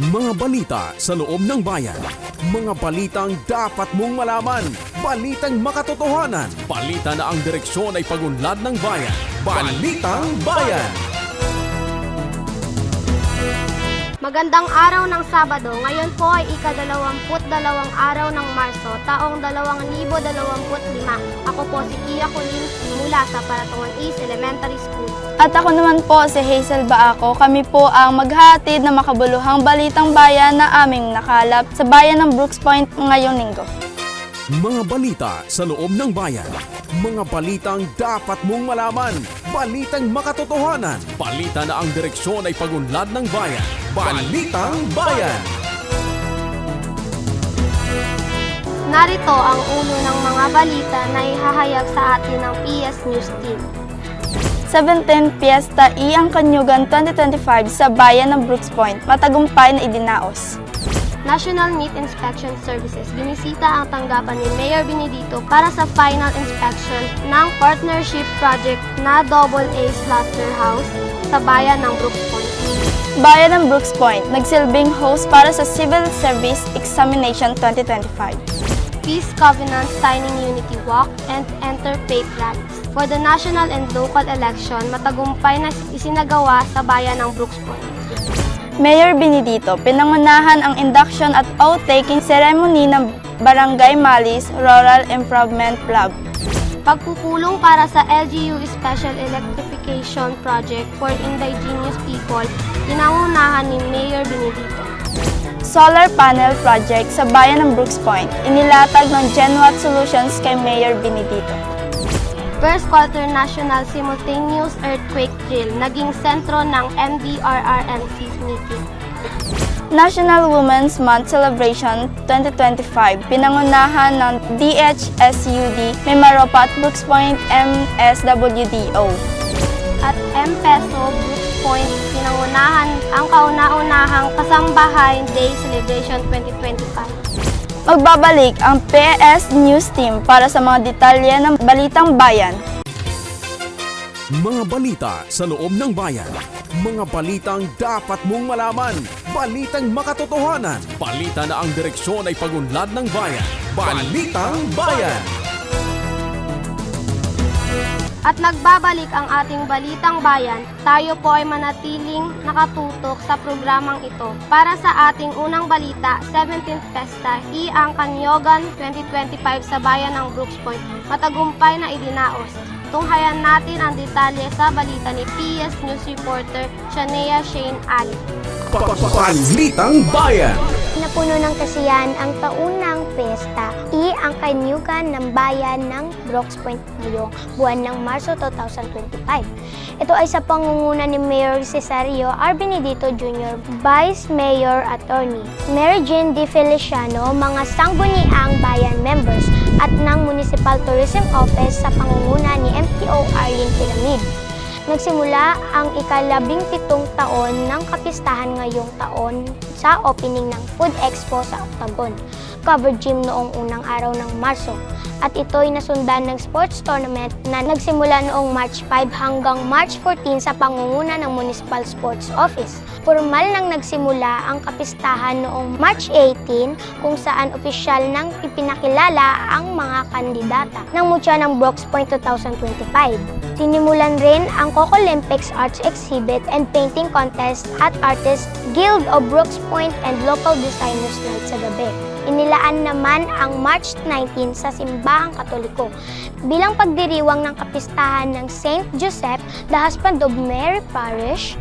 Mga balita sa loob ng bayan. Mga balitang dapat mong malaman. Balitang makatotohanan. Balita na ang direksyon ay pagunlad ng bayan. Balitang Bayan! Magandang araw ng Sabado. Ngayon po ay ikadalawamput dalawang araw ng Marso, taong 2025. Ako po si Kia Colin mula sa Paratungan East Elementary School. At ako naman po si Hazel Baako. Kami po ang maghatid na makabuluhang balitang bayan na aming nakalap sa bayan ng Brooks Point ngayong linggo. Mga balita sa loob ng bayan. Mga balitang dapat mong malaman. Balitang makatotohanan. Balita na ang direksyon ay pagunlad ng bayan. Balitang Bayan! Narito ang ulo ng mga balita na ihahayag sa atin ng PS News Team. 17 Fiesta I ang Kanyugan 2025 sa bayan ng Brooks Point, matagumpay na idinaos. National Meat Inspection Services binisita ang tanggapan ni Mayor Benedito para sa final inspection ng partnership project na Double A Slaughterhouse sa bayan ng Brooks Point. Bayan ng Brooks Point, nagsilbing host para sa Civil Service Examination 2025. Peace Covenant Signing Unity Walk and Enter Faith Rallies. For the national and local election, matagumpay na isinagawa sa bayan ng Brooks Point. Mayor Benedito, pinangunahan ang induction at oath-taking ceremony ng Barangay Malis Rural Improvement Club. Pagpupulong para sa LGU Special Electrification Project for Indigenous People, pinangunahan ni Mayor Benedito. Solar Panel Project sa bayan ng Brooks Point, inilatag ng Genwatt Solutions kay Mayor Benedito. First Quarter National Simultaneous Earthquake Drill, naging sentro ng MDRRMC meeting. National Women's Month Celebration 2025, pinangunahan ng DHSUD, Mimaropa at Brooks Point MSWDO. At M-Peso Brooks Point, pinangunahan ang kauna-unahang Kasambahay Day Celebration 2025. Magbabalik ang PS News Team para sa mga detalye ng Balitang Bayan. Mga balita sa loob ng bayan. Mga balitang dapat mong malaman. Balitang makatotohanan. Balita na ang direksyon ay pagunlad ng bayan. Balitang Bayan! At nagbabalik ang ating balitang bayan, tayo po ay manatiling nakatutok sa programang ito. Para sa ating unang balita, 17th Festa, Iang Kanyogan 2025 sa bayan ng Brooks Point, matagumpay na idinaos. Tunghayan natin ang detalye sa balita ni PS News reporter Shania Shane Ali. Balitang Bayan! Napuno ng kasiyahan ang taunang pesta, i ang kanyugan ng bayan ng Brooks Point ngayong buwan ng Marso 2025. Ito ay sa pangunguna ni Mayor Cesario R. Benedito Jr., Vice Mayor Attorney, Mary Jane Di Feliciano, mga sangguniang bayan members at ng Municipal Tourism Office sa pangunguna ni MTO Arlene Pyramid. Nagsimula ang ikalabing pitong taon ng kapistahan ngayong taon sa opening ng Food Expo sa Octagon, covered gym noong unang araw ng Marso. At ito'y nasundan ng sports tournament na nagsimula noong March 5 hanggang March 14 sa pangunguna ng Municipal Sports Office. Formal nang nagsimula ang kapistahan noong March 18 kung saan opisyal nang ipinakilala ang mga kandidata ng mutya ng Brooks Point 2025. Sinimulan rin ang Coco Olympics Arts Exhibit and Painting Contest at Artists Guild of Brooks Point and Local Designers Night sa gabi. Inilaan naman ang March 19 sa Simbahang Katoliko bilang pagdiriwang ng kapistahan ng St. Joseph, the Husband of Mary Parish.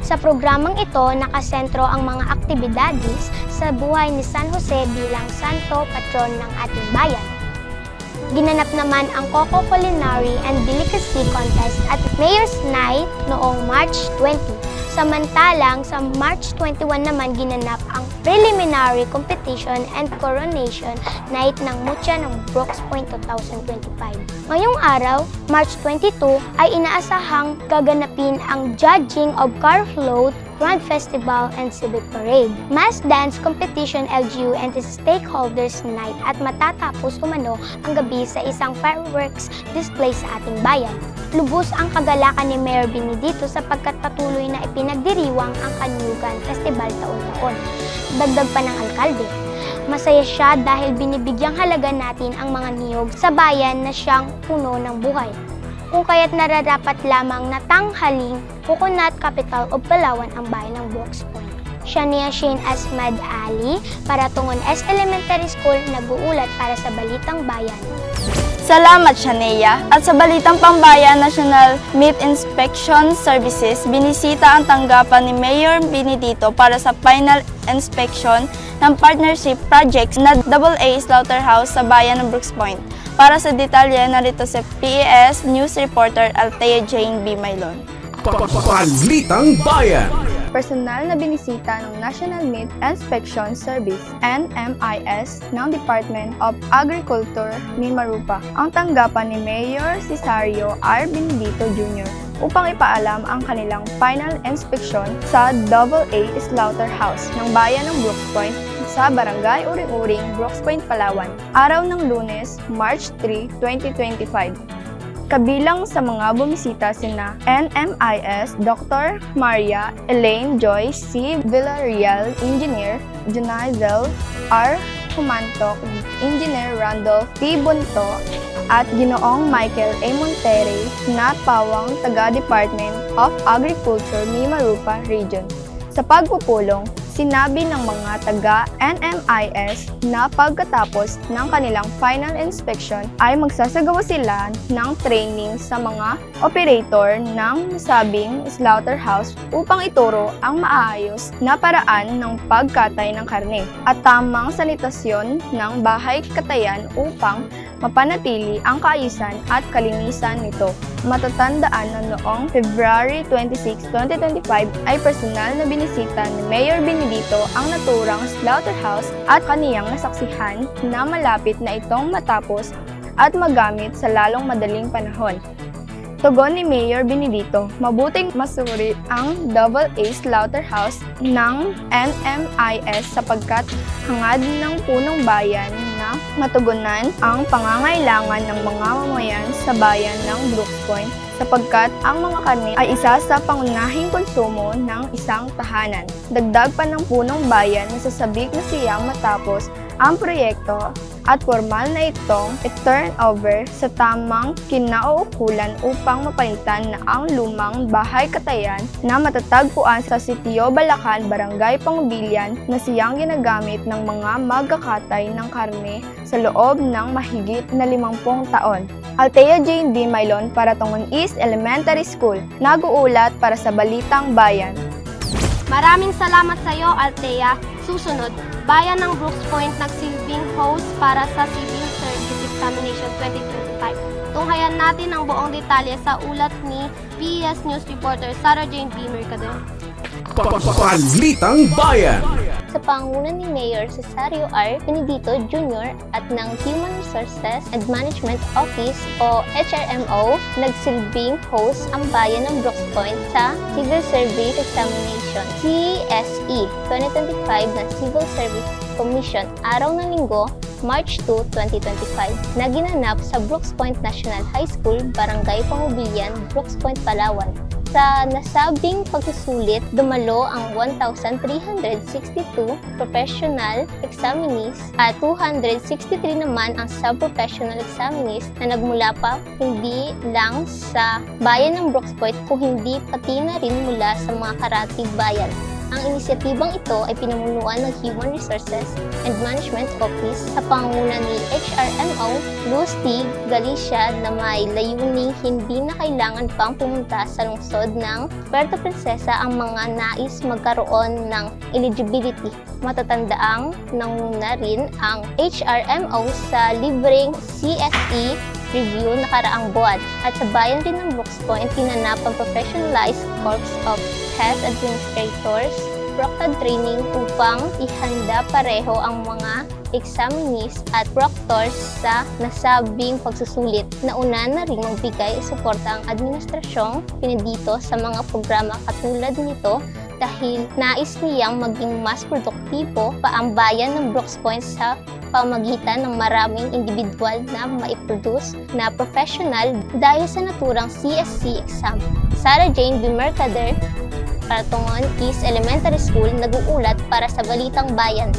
Sa programang ito, nakasentro ang mga aktibidades sa buhay ni San Jose bilang santo patron ng ating bayan. Ginanap naman ang Coco Culinary and Delicacy Contest at Mayor's Night noong March 20. Samantalang sa March 21 naman ginanap ang Preliminary Competition and Coronation Night ng Mucha ng Brooks Point 2025. Ngayong araw, March 22, ay inaasahang gaganapin ang Judging of Car Float Grand Festival and Civic Parade, Mass Dance Competition LGU and its Stakeholders Night at matatapos umano ang gabi sa isang fireworks display sa ating bayan. Lubos ang kagalakan ni Mayor Benedito sapagkat patuloy na ipinagdiriwang ang Kanyugan Festival taon-taon. Dagdag pa ng alkalde, masaya siya dahil binibigyang halaga natin ang mga niyog sa bayan na siyang puno ng buhay. Kung kaya't nararapat lamang na tanghaling coconut capital of Palawan ang bayan ng Brooks Point. Siya niya Shane Asmad Ali para tungon S Elementary School nag-uulat para sa Balitang Bayan. Salamat, Shaneya. At sa Balitang Pambayan National Meat Inspection Services, binisita ang tanggapan ni Mayor Benedito para sa final inspection ng partnership projects na AA Slaughterhouse sa bayan ng Brooks Point. Para sa detalye, narito si PES News Reporter Althea Jane B. Maylon. Balitang Bayan. Personal na binisita ng National Meat Inspection Service NMIS ng Department of Agriculture Mimarupa ang tanggapan ni Mayor Cesario R. Benedito Jr. upang ipaalam ang kanilang final inspection sa AA Slaughterhouse ng bayan ng Brooks Point sa Barangay Uring-Uring, Brooks Point, Palawan, araw ng lunes, March 3, 2025. Kabilang sa mga bumisita sina NMIS Dr. Maria Elaine Joy C. Villarreal, Engineer, Junizel R. Humantok, Engineer Randolph T. Bunto, at Ginoong Michael A. Monterrey na pawang taga-Department of Agriculture, Mimarupa Region. Sa pagpupulong, sinabi ng mga taga NMIS na pagkatapos ng kanilang final inspection ay magsasagawa sila ng training sa mga operator ng nasabing slaughterhouse upang ituro ang maayos na paraan ng pagkatay ng karne at tamang sanitasyon ng bahay katayan upang mapanatili ang kaayusan at kalinisan nito. Matatandaan na noong February 26, 2025 ay personal na binisita ni Mayor Benedito ang naturang slaughterhouse at kaniyang nasaksihan na malapit na itong matapos at magamit sa lalong madaling panahon. Tugon ni Mayor Benedito, mabuting masuri ang Double A Slaughterhouse ng NMIS sapagkat hangad ng punong bayan na matugunan ang pangangailangan ng mga mamayan sa bayan ng Brooks Point sapagkat ang mga karne ay isa sa pangunahing konsumo ng isang tahanan. Dagdag pa ng punong bayan na sasabik na siyang matapos ang proyekto at formal na itong i-turn over sa tamang kinauukulan upang mapalitan na ang lumang bahay katayan na matatagpuan sa Sitio Balacan, Barangay Pangubilian na siyang ginagamit ng mga magkakatay ng karne sa loob ng mahigit na 50 taon. Althea Jane D. Maylon para tungon East Elementary School, nag-uulat para sa Balitang Bayan. Maraming salamat sa iyo, Althea. Susunod, Bayan ng Brooks Point nagsilbing host para sa Civil Service Examination 2025. Tunghayan natin ang buong detalye sa ulat ni PES News Reporter Sarah Jane B. Mercader. Balitang Bayan. Sa panguna ni Mayor Cesario R. Benedito Jr. at ng Human Resources and Management Office o HRMO, nagsilbing host ang bayan ng Brooks Point sa Civil Service Examination CSE 2025 na Civil Service Commission araw ng linggo March 2, 2025 na ginanap sa Brooks Point National High School, Barangay Pangubilian, Brooks Point, Palawan. Sa nasabing pagsusulit, dumalo ang 1,362 professional examinees at 263 naman ang sub-professional examinees na nagmula pa hindi lang sa bayan ng Brooks Point kung hindi pati na rin mula sa mga karatig bayan. Ang inisyatibang ito ay pinamunuan ng Human Resources and Management Office sa pangunguna ni HRMO Luz T. Galicia na may layuning hindi na kailangan pang pumunta sa lungsod ng Puerto Princesa ang mga nais magkaroon ng eligibility. Matatandaang nanguna rin ang HRMO sa libreng CSE review nakaraang buwan. At sa bayan din ng Brooks Point, tinanap ang Professionalized Corps of Health Administrators proctored training upang ihanda pareho ang mga examinees at proctors sa nasabing pagsusulit. Nauna na rin magbigay suporta ang administrasyong pinedito sa mga programa katulad nito dahil nais niyang maging mas produktibo pa ang bayan ng Brooks Point sa pamagitan ng maraming individual na maiproduce na professional dahil sa naturang CSC exam. Sarah Jane B. Mercader, Paratongon East Elementary School, nag-uulat para sa Balitang Bayan.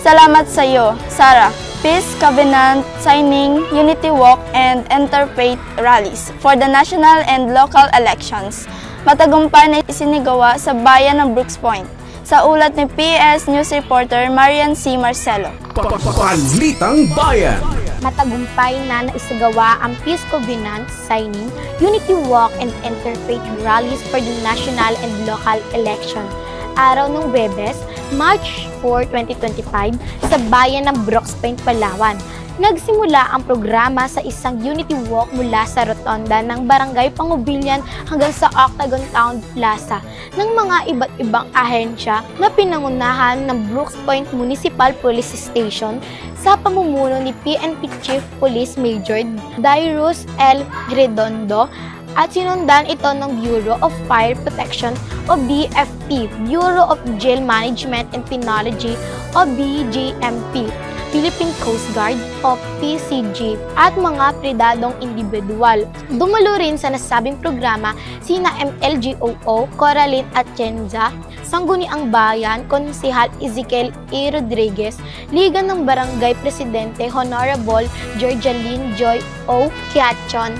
Salamat sa iyo, Sarah. Peace Covenant signing, Unity Walk, and Interfaith rallies for the national and local elections. Matagumpay na isinigawa sa bayan ng Brooks Point. Sa ulat ni PS News reporter Marian C. Marcelo. Balitang Bayan. matagumpay na naisagawa ang Peace Covenant signing, Unity Walk and Interfaith rallies for the national and local election. Araw ng Webes, March 4, 2025, sa bayan ng Brooks Point, Palawan. Nagsimula ang programa sa isang Unity Walk mula sa rotonda ng Barangay Pangubilyan hanggang sa Octagon Town Plaza ng mga iba't ibang ahensya na pinangunahan ng Brooks Point Municipal Police Station sa pamumuno ni PNP Chief Police Major Dyrus L. Gredondo at sinundan ito ng Bureau of Fire Protection o BFP, Bureau of Jail Management and Penology o BJMP, Philippine Coast Guard o PCG at mga predadong individual. Dumalo rin sa nasabing programa sina MLGOO, Coraline Atienza, Sangguniang Bayan, Konsihal Ezekiel E. Rodriguez, Liga ng Barangay Presidente Honorable Georgialine Joy O. Kiachon,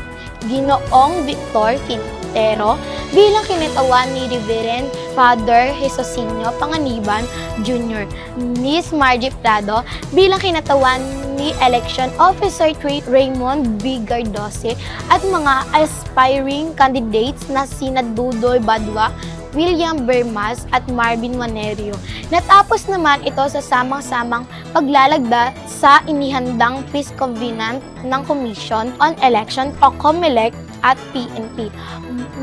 Ginoong Victor Quintero bilang kinitawan ni Reverend Father Jesosinio Panganiban Jr., Miss Margie Prado bilang kinatawan ni Election Officer 3 Raymond B. Gardose at mga aspiring candidates na sina Dudoy Badwa, William Bermas at Marvin Manerio. Natapos naman ito sa samang-samang paglalagda sa inihandang Peace Covenant ng Commission on Election o COMELEC at PNP.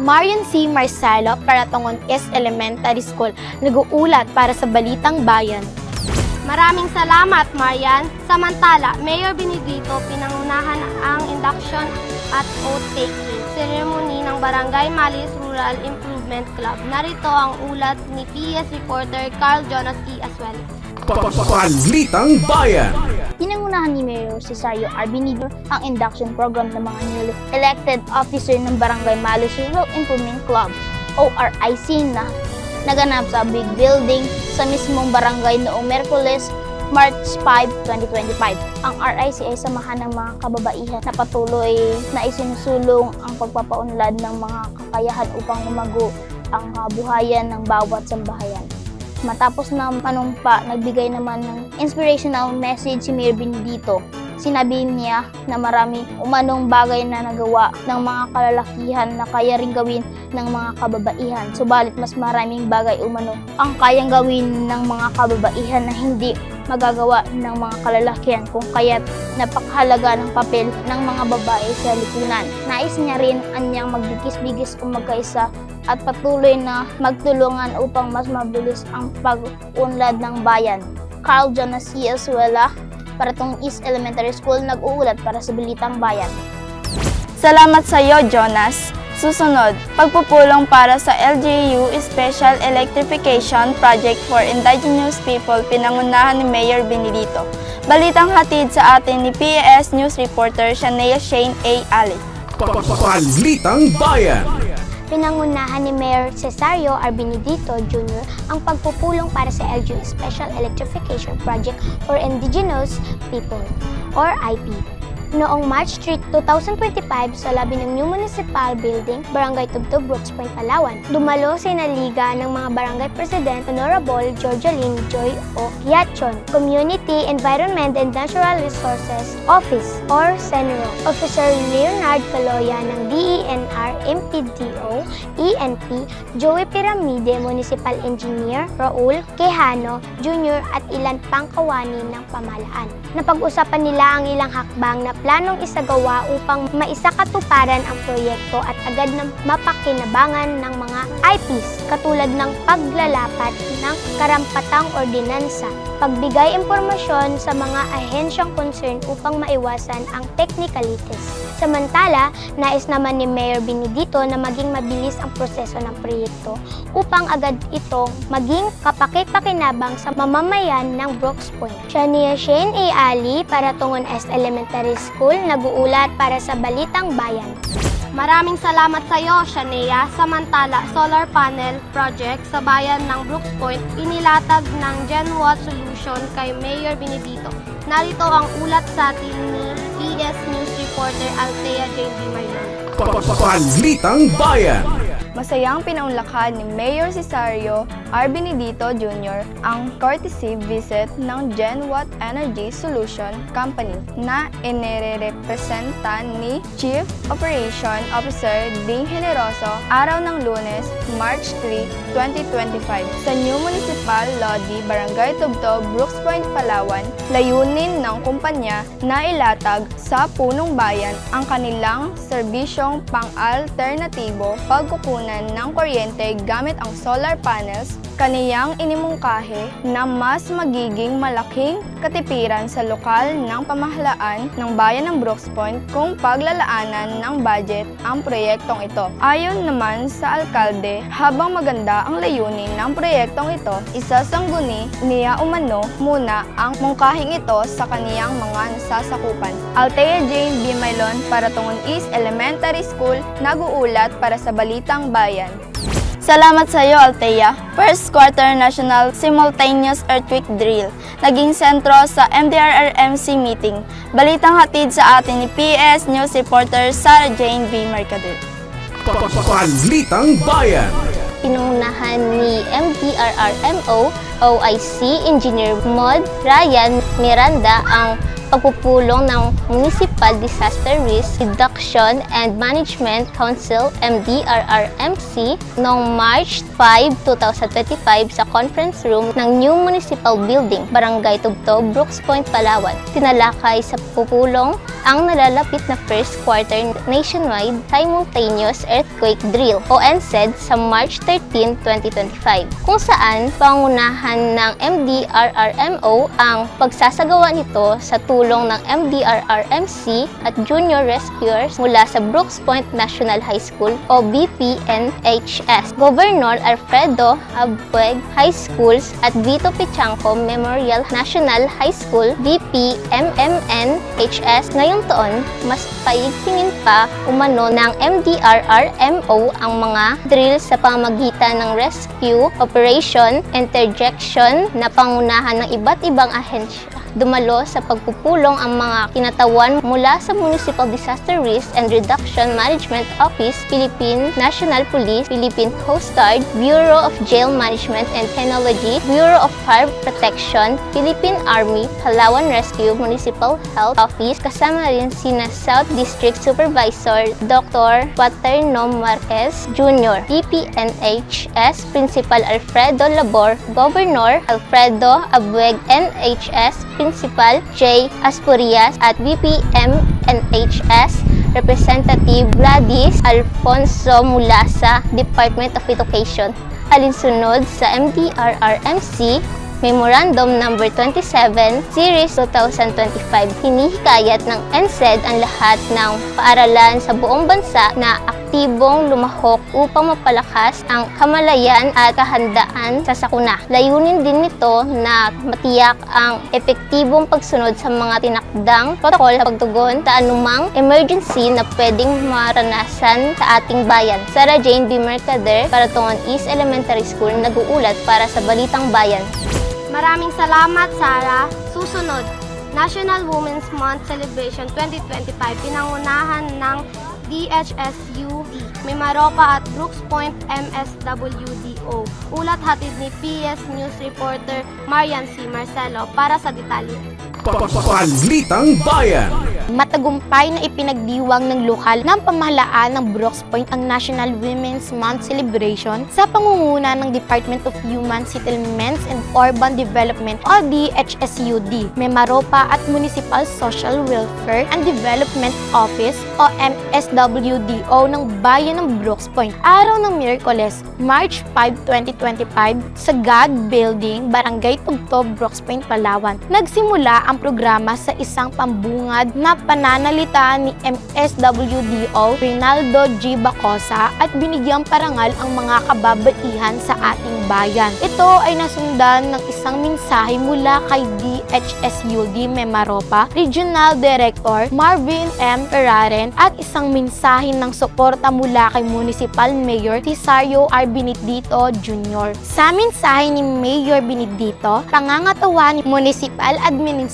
Marian C. Marcelo, Paratongon East Elementary School, nag-uulat para sa Balitang Bayan. Maraming salamat, Marian. Samantala, Mayor Benedito pinangunahan ang induction at oath-taking ceremony ng Barangay Malis Rural Improvement Club. Narito ang ulat ni PS reporter Carl Jonas E. Aswell. Balitang Bayan. Pinangunahan ni Mayor Cesario Arbinido ang induction program ng mga newly elected officer ng Barangay Malos Rural Improvement Club, ORIC na naganap sa big building sa mismong barangay noong Merkules, March 5, 2025. Ang RIC ay samahan ng mga kababaihan na patuloy na isinusulong ang pagpapaunlad ng mga kakayahan upang lumago ang kabuhayan ng bawat sambahayan. Matapos na manumpa, nagbigay naman ng inspirational message si Mayor Benedito. Sinabi niya na marami umanong bagay na nagawa ng mga kalalakihan na kaya rin gawin ng mga kababaihan. Subalit mas maraming bagay umano ang kayang gawin ng mga kababaihan na hindi magagawa ng mga kalalakihan kung kaya't napakahalaga ng papel ng mga babae sa lipunan. Nais niya rin anyang magbigis-bigis kung magkaisa at patuloy na magtulungan upang mas mabilis ang pag-unlad ng bayan. Carl Jonas C. Azuela, para tong East Elementary School, nag-uulat para sa Bilitang Bayan. Salamat sa iyo, Jonas. Susunod, pagpupulong para sa LGU Special Electrification Project for Indigenous People pinangunahan ni Mayor Benedito. Balitang hatid sa atin ni PAS News reporter Shanae Shane A. Ali. Balitang Bayan. Pinangunahan ni Mayor Cesario Arbinidito Jr. ang pagpupulong para sa LGU Special Electrification Project for Indigenous People or IP. Noong March 3, 2025 sa labi ng New Municipal Building, Barangay Tubtub, Brooks Point, Palawan, dumalo si Liga ng mga Barangay President Honorable Georgialine Joy O. Yachon, Community Environment and Natural Resources Office or CENRO, Officer Leonard Caloya ng DENR MPDO, ENP, Joey Piramide, Municipal Engineer, Raul Quejano Jr. at ilan pang kawani ng pamahalaan. Napag-usapan nila ang ilang hakbang na planong isagawa upang maisakatuparan ang proyekto at agad na mapakinabangan ng mga IPs katulad ng paglalapat ng karampatang ordinansa, pagbigay impormasyon sa mga ahensyang concern upang maiwasan ang technicalities. Samantala, nais naman ni Mayor Benedito na maging mabilis ang proseso ng proyekto upang agad itong maging kapakit-pakinabang sa mamamayan ng Brooks Point. Siya niya Shane A. Ali para tungon S Elementary School, nag-uulat para sa Balitang Bayan. Maraming salamat sa iyo, Shanea. Samantala, solar panel project sa bayan ng Brooks Point inilatag ng GenWatt Solution kay Mayor Benedito. Narito ang ulat sa atin ni PS News reporter Althea Jane D. Maylon. Balitang Bayan. Masayang pinaunlakan ni Mayor Cesario R. Benedito Jr. ang courtesy visit ng GenWatt Energy Solution Company na inirepresenta ni Chief Operation Officer Ding Generoso araw ng lunes, March 3, 2025 sa New Municipal Lodi, Barangay Tubtob, Brooks Point, Palawan. Layunin ng kumpanya na ilatag sa punong bayan ang kanilang serbisyong pang-alternatibo pagkukunan ng kuryente gamit ang solar panels kaniyang inimungkahe na mas magiging malaking katipiran sa lokal ng pamahalaan ng bayan ng Brooks Point kung paglalaanan ng budget ang proyektong ito. Ayon naman sa alkalde, habang maganda ang layunin ng proyektong ito, isasangguni niya umano muna ang mungkahing ito sa kaniyang mga nasasakupan. Althea Jane B. Maylon para tungon East Elementary School, nag-uulat para sa Balitang Bayan. Salamat sa iyo, Althea. First quarter National Simultaneous Earthquake Drill. Naging sentro sa MDRRMC meeting. Balitang hatid sa atin ni PS News reporter Sarah Jane B. Mercader. Balitang Bayan. Pinunahan ni MDRRMO OIC Engineer Mod Ryan Miranda ang pagpupulong ng Municipal Disaster Risk Reduction and Management Council MDRRMC noong March 5, 2025 sa conference room ng New Municipal Building, Barangay Tugtog, Brooks Point, Palawan. Tinalakay sa pupulong ang nalalapit na first quarter nationwide simultaneous earthquake drill o NSED sa March 13, 2025 kung saan pangunahan ng MDRRMO ang pagsasagawa nito sa tulong ng MDRRMC at junior rescuers mula sa Brooks Point National High School o BPNHS, Governor Alfredo Abueg High Schools at Vito Pichanco Memorial National High School BPMMNHS ngayong taon, mas paigtingin pa umano ng MDRRMO ang mga drill sa pamagitan ng rescue, operation, interjection na pangunahan ng iba't ibang ahensya dumalo sa pagpupulong ang mga kinatawan mula sa Municipal Disaster Risk and Reduction Management Office, Philippine National Police, Philippine Coast Guard, Bureau of Jail Management and Technology, Bureau of Fire Protection, Philippine Army, Palawan Rescue Municipal Health Office, kasama rin sina South District Supervisor Dr. Paterno Marquez Jr., DPNHS Principal Alfredo Labor, Governor Alfredo Abueg NHS Principal J. Aspurias at VPMNHS Representative Gladys Alfonso mula sa Department of Education. Alinsunod sa MDRRMC Memorandum Number 27, Series 2025, hinihikayat ng NSED ang lahat ng paaralan sa buong bansa na aktibong lumahok upang mapalakas ang kamalayan at kahandaan sa sakuna. Layunin din nito na matiyak ang epektibong pagsunod sa mga tinakdang protokol sa pagtugon sa anumang emergency na pwedeng maranasan sa ating bayan. Sarah Jane B. Mercader para tungon East Elementary School nag-uulat para sa Balitang Bayan. Maraming salamat, Sarah. Susunod, National Women's Month Celebration 2025, pinangunahan ng DHSUD, Mimaropa at Brooks Point MSWDO. Ulat hatid ni PS News reporter Marian C. Marcelo para sa detalye. Balitang Bayan. Matagumpay na ipinagdiwang ng lokal ng pamahalaan ng Brooks Point ang National Women's Month celebration sa pangunguna ng Department of Human Settlements and Urban Development o DHSUD, Memaropa at Municipal Social Welfare and Development Office o MSWDO ng Bayan ng Brooks Point. Araw ng Miyerkules, March 5, 2025 sa God Building, Barangay Tugto, Brooks Point, Palawan. Nagsimula ang programa sa isang pambungad na pananalita ni MSWDO Rinaldo G. Bacosa at binigyang parangal ang mga kababaihan sa ating bayan. Ito ay nasundan ng isang mensahe mula kay DHSUD Memaropa, Regional Director Marvin M. Ferraren at isang mensahe ng suporta mula kay Municipal Mayor Cesario R. Benedito Jr. Sa mensahe ni Mayor Benedito, pangangatawa ni Municipal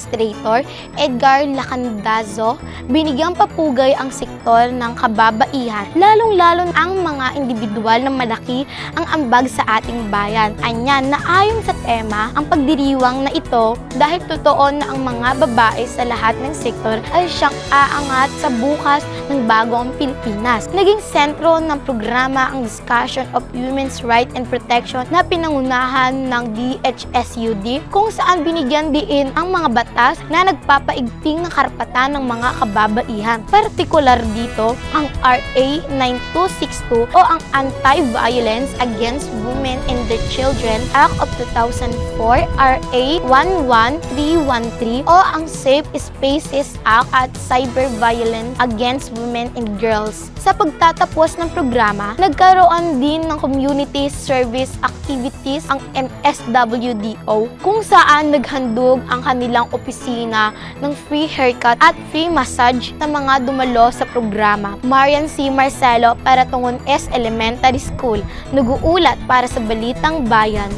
Administrator Edgar Lacandazo, binigyang papugay ang sektor ng kababaihan, lalong-lalo ang mga individual na malaki ang ambag sa ating bayan. Anya na ayon sa tema, ang pagdiriwang na ito dahil totoo na ang mga babae sa lahat ng sektor ay siyang aangat sa bukas ng bagong Pilipinas. Naging sentro ng programa ang discussion of women's rights and protection na pinangunahan ng DHSUD kung saan binigyan diin ang mga batas na nagpapaigting ng karapatan ng mga kababaihan. Partikular dito ang RA 9262 o ang Anti-Violence Against Women and Their Children Act of 2004, RA 11313 o ang Safe Spaces Act at Cyber Violence Against Women and Girls. Sa pagtatapos ng programa, nagkaroon din ng community service activities ang MSWDO kung saan naghandog ang kanilang opisina ng free haircut at free massage sa mga dumalo sa programa. Marian C. Marcelo para tungon S. Elementary School, naguulat para sa Balitang Bayan.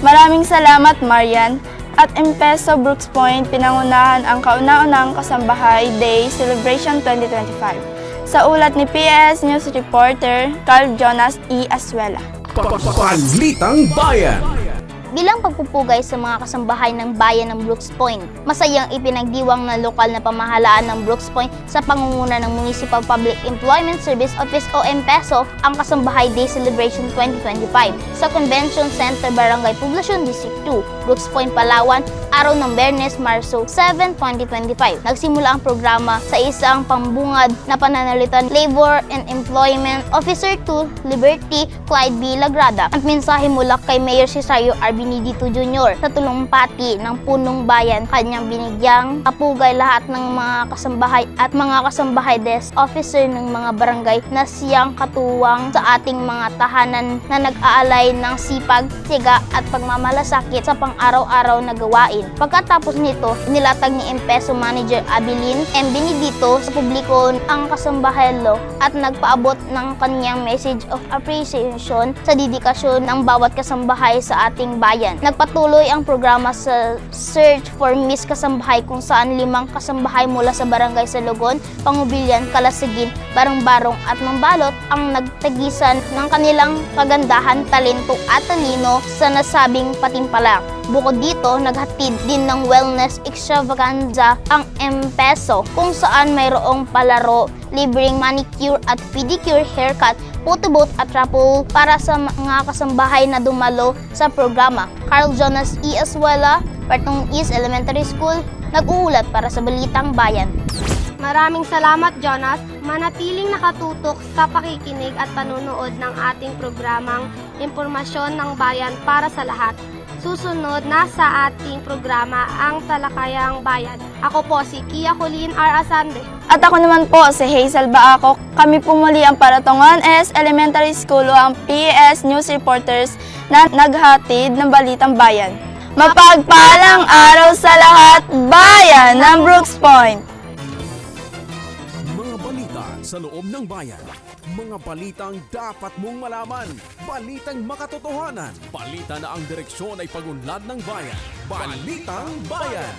Maraming salamat, Marian. At Empeso Brooks Point, pinangunahan ang kauna-unang Kasambahay Day Celebration 2025. Sa ulat ni PS News Reporter Carl Jonas E. Aswela. Balitang Bayan. Bilang pagpupugay sa mga kasambahay ng bayan ng Brooks Point, masayang ipinagdiwang ng lokal na pamahalaan ng Brooks Point sa pangunguna ng Municipal Public Employment Service Office o MPESO ang Kasambahay Day Celebration 2025 sa Convention Center Barangay Poblacion District 2, Brooks Point, Palawan, araw ng Bernes, Marso 7, 2025. Nagsimula ang programa sa isang pambungad na pananalitan Labor and Employment Officer 2 Liberty Clyde B. Lagrada. Ang mensahe mula kay Mayor Cesario R. Benedito Jr. sa tulumpati ng punong bayan kanyang binigyang kapugay lahat ng mga kasambahay at mga kasambahay desk officer ng mga barangay na siyang katuwang sa ating mga tahanan na nag-aalay ng sipag, tiga at pagmamalasakit sa pang-araw-araw na gawain. Pagkatapos nito, nilatag ni Empeso Manager Abilin M. Benedito sa publiko ang kasambahelo at nagpaabot ng kanyang message of appreciation sa dedikasyon ng bawat kasambahay sa ating bayan. Nagpatuloy ang programa sa Search for Miss Kasambahay kung saan limang kasambahay mula sa barangay Salugon, Pangubilyan, Kalasagin, Barong-Barong at Mambalot ang nagtagisan ng kanilang kagandahan, talento at talino sa nasabing patimpalak. Bukod dito, naghatid din ng wellness extravaganza ang M-Peso kung saan mayroong palaro, libreng manicure at pedicure haircut, photobooth at raffle para sa mga kasambahay na dumalo sa programa. Carl Jonas E. Aswela, Partong East Elementary School, nag-uulat para sa Balitang Bayan. Maraming salamat, Jonas. Manatiling nakatutok sa pakikinig at panunood ng ating programang Impormasyon ng Bayan para sa lahat. Susunod na sa ating programa ang Talakayang Bayan. Ako po si Kia Colleen R. Asande. At ako naman po si Hazel Baako. Kami po muli ang Paratongan S Elementary School o ang PES News Reporters na naghatid ng Balitang Bayan. Mapagpalang araw sa lahat, bayan ng Brooks Point! Mga balita sa loob ng bayan. Mga balitang dapat mong malaman. Balitang makatotohanan. Balita na ang direksyon ay pagunlad ng bayan. Balitang Bayan.